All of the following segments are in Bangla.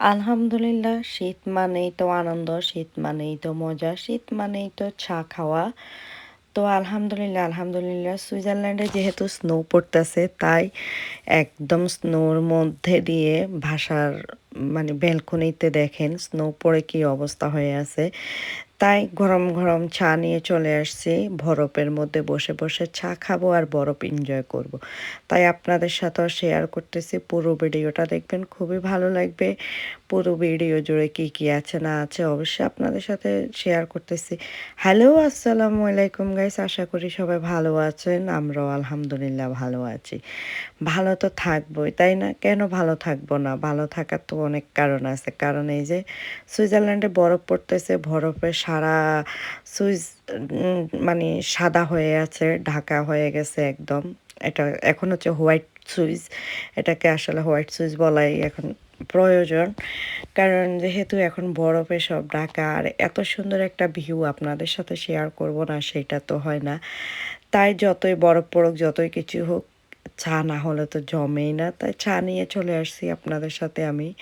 আলহামদুলিল্লাহ, শীত মানেই তো আনন্দ, শীত মানেই তো মজা, শীত মানেই তো চা খাওয়া। তো আলহামদুলিল্লাহ আলহামদুলিল্লাহ, সুইজারল্যান্ডে যেহেতু স্নো পড়তেছে, তাই একদম স্নোর মধ্যে দিয়ে ভাষার মানে ব্যালকনিতে দেখেন স্নো পড়ে কি অবস্থা হয়ে আছে। তাই গরম গরম চা নিয়ে চলে আসছি। বরফের মধ্যে বসে বসে চা খাব আর বরফ এনজয় করব। তাই আপনাদের সাথেও শেয়ার করতেছি। পুরো ভিডিওটা দেখবেন, খুবই ভালো লাগবে। পুরো ভিডিও জুড়ে কি কি আছে না আছে অবশ্যই আপনাদের সাথে শেয়ার করতেছি। হ্যালো আসসালামু আলাইকুম গাইস আশা করি সবাই ভালো আছেন। আমরাও আলহামদুলিল্লাহ ভালো আছি। ভালো তো থাকবোই, তাই না? কেন ভালো থাকব না? ভালো থাকার তো অনেক কারণ আছে। কারণ এই যে সুইজারল্যান্ডে বরফ পড়তেছে, বরফে সারা সুইজ মানে সাদা হয়ে আছে, ঢাকা হয়ে গেছে একদম। এটা এখন হচ্ছে হোয়াইট সুইচ এটাকে আসলে হোয়াইট সুইচ বলাই এখন প্রয়োজন। কারণ যেহেতু এখন বরফে সব ঢাকা, আর এত সুন্দর একটা ভিউ আপনাদের সাথে শেয়ার করব না, সেটা তো হয় না। তাই যতই বরফ পড়ুক, যতই কিছু হোক চা না হলে তো জমেই না। তাই চা নিয়ে চলে আসছি আপনাদের সাথে আমি।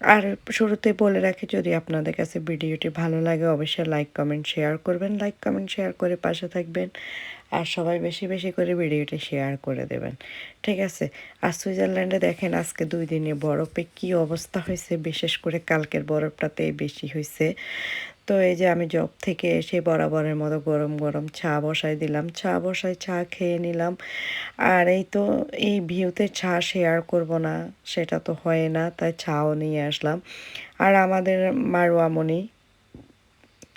আর শুরুতে বলে রাখি, যদি আপনাদের কাছে ভিডিওটি ভালো লাগে, অবশ্যই লাইক কমেন্ট শেয়ার করবেন। লাইক কমেন্ট শেয়ার করে পাশে থাকবেন। আর সবাই বেশি বেশি করে ভিডিওটি শেয়ার করে দেবেন। ঠিক আছে? আর সুইজারল্যান্ডে দেখেন, আজকে দুই দিনে বরফে কি অবস্থা হয়েছে। বিশেষ করে কালকের বরফটাতে বেশি হয়েছে। তো এই যে আমি জব থেকে এসে বরাবরের মতো গরম গরম চা বসাই দিলাম। চা বসাই, চা খেয়ে নিলাম। আর এই তো এই ভিউতে চা শেয়ার করব না, সেটা তো হয় না, তাই চাও নিয়ে আসলাম। আর আমাদের মারুয়ামণি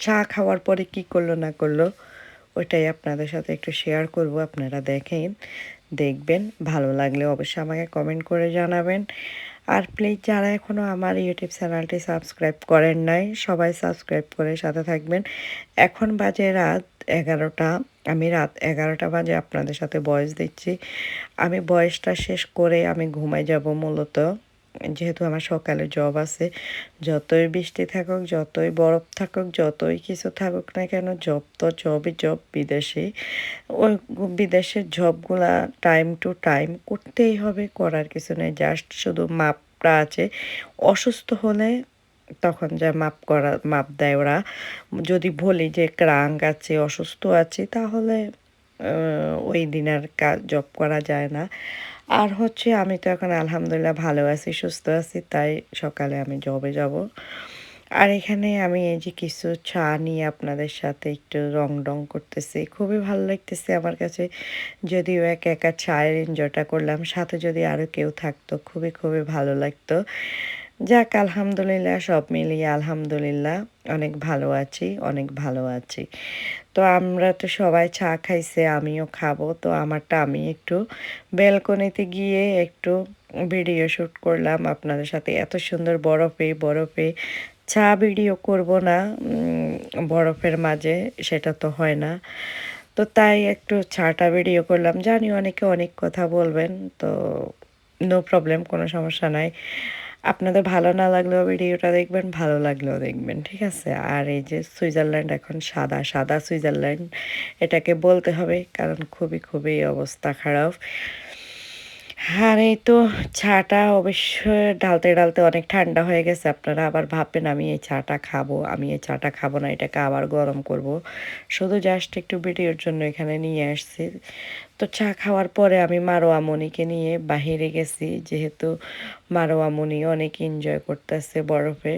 চা খাওয়ার পরে কি করল না করল, ওইটাই আপনাদের সাথে একটু শেয়ার করব, আপনারা দেখেন, দেখবেন, ভালো লাগলে অবশ্যই আমাকে কমেন্ট করে জানাবেন। আর প্লিজ যারা এখনও আমার ইউটিউব চ্যানেলটি সাবস্ক্রাইব করেন নাই, সবাই সাবস্ক্রাইব করে সাথে থাকবেন। এখন বাজে রাত এগারোটা। আমি রাত এগারোটা বাজে আপনাদের সাথে বয়স দিচ্ছি। আমি বয়সটা শেষ করে আমি ঘুমাই যাব মূলত। যেহেতু আমার সকালে জব আছে, যতই বৃষ্টি থাকুক, যতই বরফ থাকুক, যতই কিছু থাকুক না কেন জব তো জবই জব বিদেশে ওই বিদেশের জবগুলা টাইম টু টাইম করতেই হবে, করার কিছু নেই। জাস্ট শুধু মাপটা আছে। অসুস্থ হলে তখন যা মাপ করা, মাপ দেয় ওরা। যদি বলি যে ক্রাঙ্ক আছে, অসুস্থ আছে, তাহলে ওই দিন আর কাজ জব করা যায় না। আর হচ্ছে আমি তো এখন আলহামদুলিল্লাহ ভালো আছি, সুস্থ আছি, তাই সকালে আমি জবে যাব। আর এখানে আমি এই যে কিছু চা নিয়ে আপনাদের সাথে একটু রং ডং করতেছি, খুবই ভালো লাগতেছে আমার কাছে। যদিও এক একা চায়ের এনজয়টা করলাম, সাথে যদি আরও কেউ থাকতো, খুবই খুবই ভালো লাগতো। যাক, আলহামদুলিল্লাহ, সব মিলিয়ে আলহামদুলিল্লাহ, অনেক ভালো আছি, অনেক ভালো আছি। তো আমরা তো সবাই চা খাইছে, আমিও খাব। তো আমারটা আমি একটু ব্যালকনিতে গিয়ে একটু ভিডিও শ্যুট করলাম। আপনাদের সাথে এত সুন্দর বরফে বরফে চা ভিডিও করব না বরফের মাঝে সেটা তো হয় না। তো তাই একটু চাটা ভিডিও করলাম। জানি অনেকে অনেক কথা বলবেন, তো নো প্রবলেম, কোনো সমস্যা নাই। আপনাদের ভালো না লাগলেও ভিডিওটা দেখবেন, ভালো লাগলেও দেখবেন, ঠিক আছে? আর এই যে সুইজারল্যান্ড এখন সাদা সাদা সুইজারল্যান্ড, এটাকে বলতে হবে কারণ খুবই খুবই অবস্থা খারাপ। আর এই তো চাটা অবশ্যই ডালতে ডালতে অনেক ঠান্ডা হয়ে গেছে। আপনারা আবার ভাববেন, আমি এই চাটা খাব, আমি এই চাটা খাব না, এটাকে আবার গরম করব। শুধু জাস্ট একটু ভিডিওর জন্য এখানে নিয়ে আসছি। তো চা খাওয়ার পরে আমি মারোয়ামণিকে নিয়ে বাহিরে গেছি। যেহেতু মারোয়ামণি অনেক এনজয় করতেছে বরফে।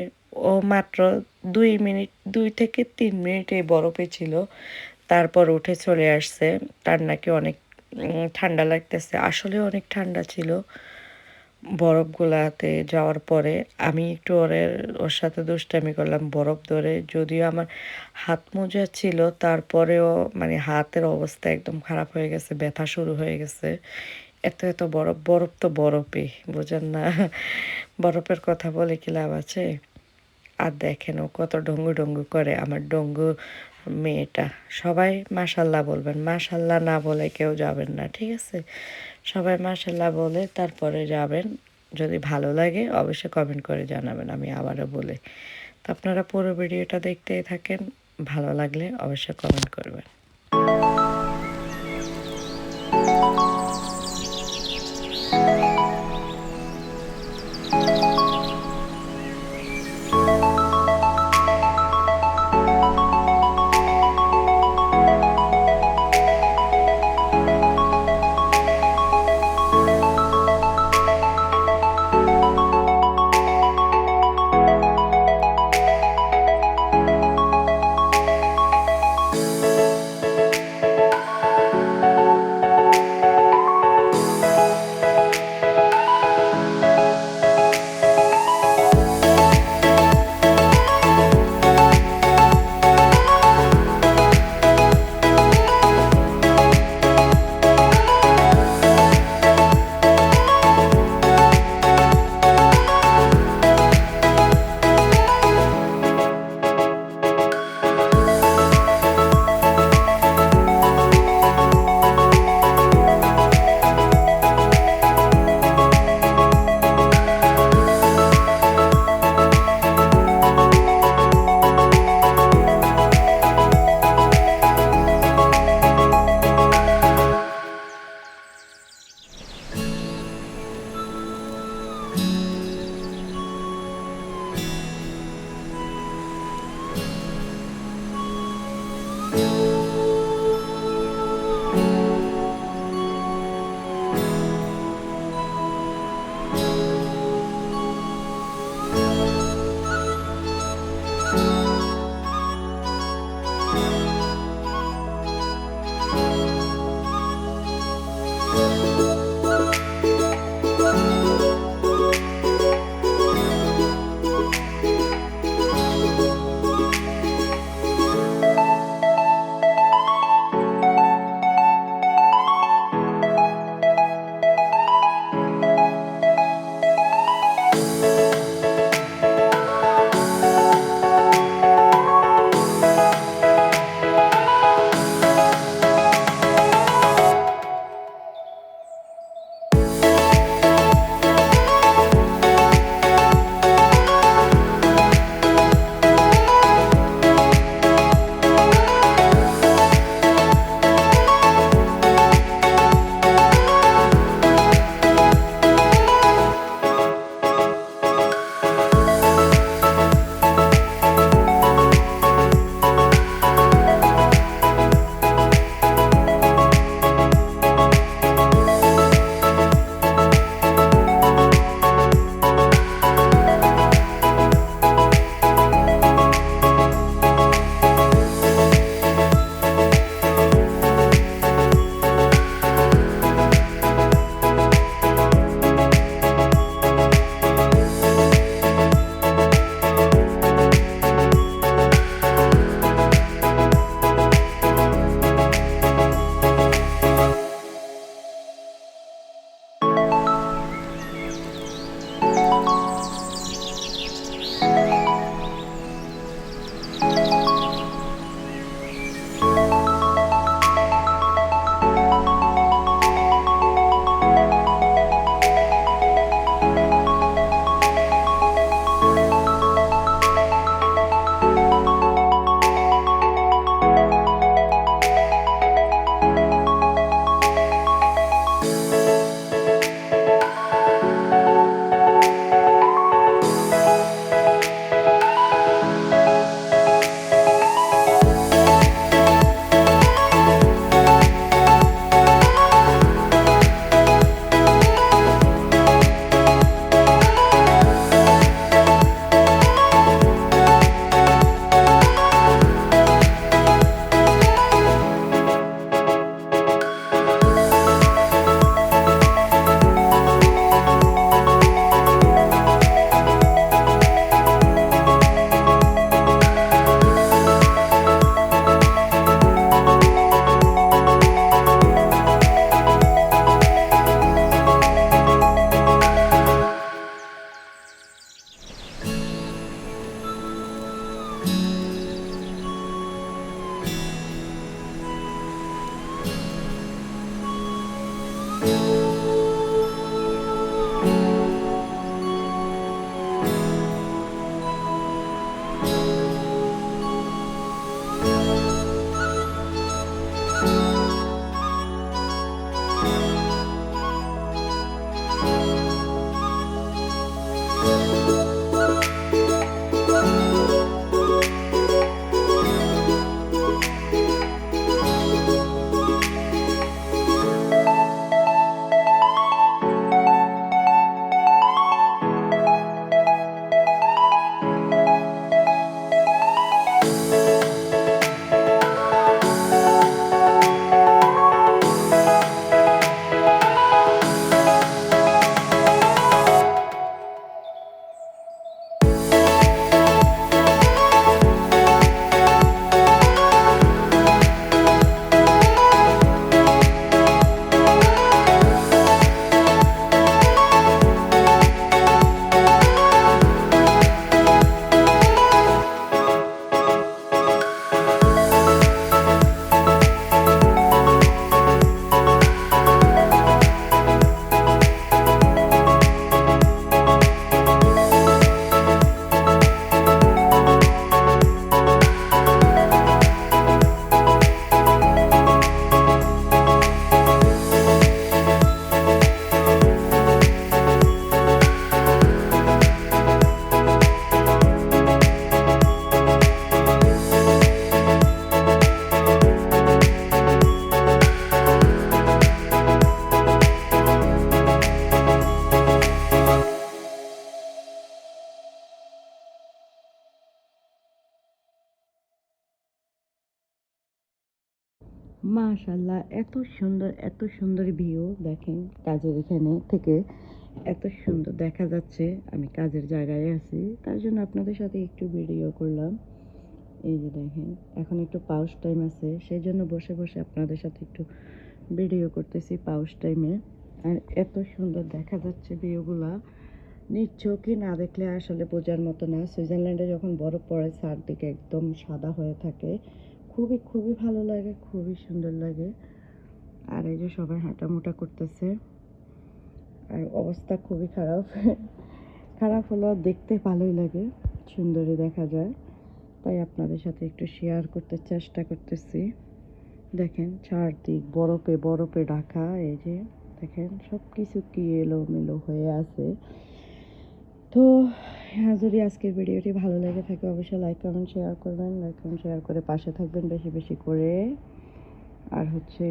ও মাত্র দুই মিনিট, দুই থেকে তিন মিনিট এই বরফে ছিল। তারপর উঠে চলে আসছে। তার নাকি অনেক ঠান্ডা লাগতেছে। আসলে অনেক ঠান্ডা ছিল বরফগুলাতে যাওয়ার পরে। আমি একটু ওরের ওর সাথে দুষ্টামি করলাম বরফ ধরে। যদিও আমার হাত মোজা ছিল, তারপরেও মানে হাতের অবস্থা একদম খারাপ হয়ে গেছে, ব্যথা শুরু হয়ে গেছে। এত এত বরফ বরফ তো বরফই, বোঝেন না? বরফের কথা বলে কি লাভ আছে? আর দেখেন ও কত ডঙ্গু ডঙ্গু করে। আমার ডঙ্গু মেয়েটা। সবাই মাসাল্লাহ বলবেন। মাশাল্লাহ না বলে কেউ যাবেন না, ঠিক আছে? সবাই মাসাল্লাহ বলে তারপরে যাবেন। যদি ভালো লাগে অবশ্যই কমেন্ট করে জানাবেন, আমি আবারও বলে। তো আপনারা পুরো ভিডিওটা দেখতেই থাকেন। ভালো লাগলে অবশ্যই কমেন্ট করবেন। মাশাল্লাহ এত সুন্দর এত সুন্দর ভিউ দেখেন, কাজের এখানে থেকে এত সুন্দর দেখা যাচ্ছে। আমি কাজের জায়গায় আছি, তার জন্য আপনাদের সাথে একটু ভিডিও করলাম। এই যে দেখেন, এখন একটু পাউস টাইম আছে, সেই জন্য বসে বসে আপনাদের সাথে একটু ভিডিও করতেছি পাউস টাইমে আর এত সুন্দর দেখা যাচ্ছে ভিউগুলা চোখে না দেখলে আসলে বোঝার মতো না। সুইজারল্যান্ডে যখন বরফ পড়ে, চারদিকে একদম সাদা হয়ে থাকে। খুবই খুবই ভালো লাগে, খুবই সুন্দর লাগে। আর এই যে সবাই হাঁটামোটা করতেছে। আর অবস্থা খুবই খারাপ। খারাপ হলেও দেখতে ভালোই লাগে, সুন্দরই দেখা যায়। তাই আপনাদের সাথে একটু শেয়ার করতে চেষ্টা করতেছি। দেখেন চারদিক, বরফে বরফে ঢাকা, এই যে দেখেন সব কিছু কি এলোমেলো হয়ে আছে। তো হ্যাঁ যদি আজকের ভিডিওটি ভালো লেগে থাকে, অবশ্যই লাইক কমেন্ট শেয়ার করবেন লাইক কমেন্ট শেয়ার করে পাশে থাকবেন বেশি বেশি করে আর হচ্ছে,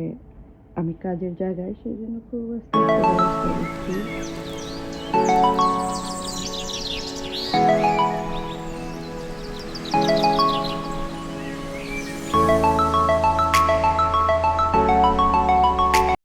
আমি কাজের জায়গায় সেই জন্য খুব।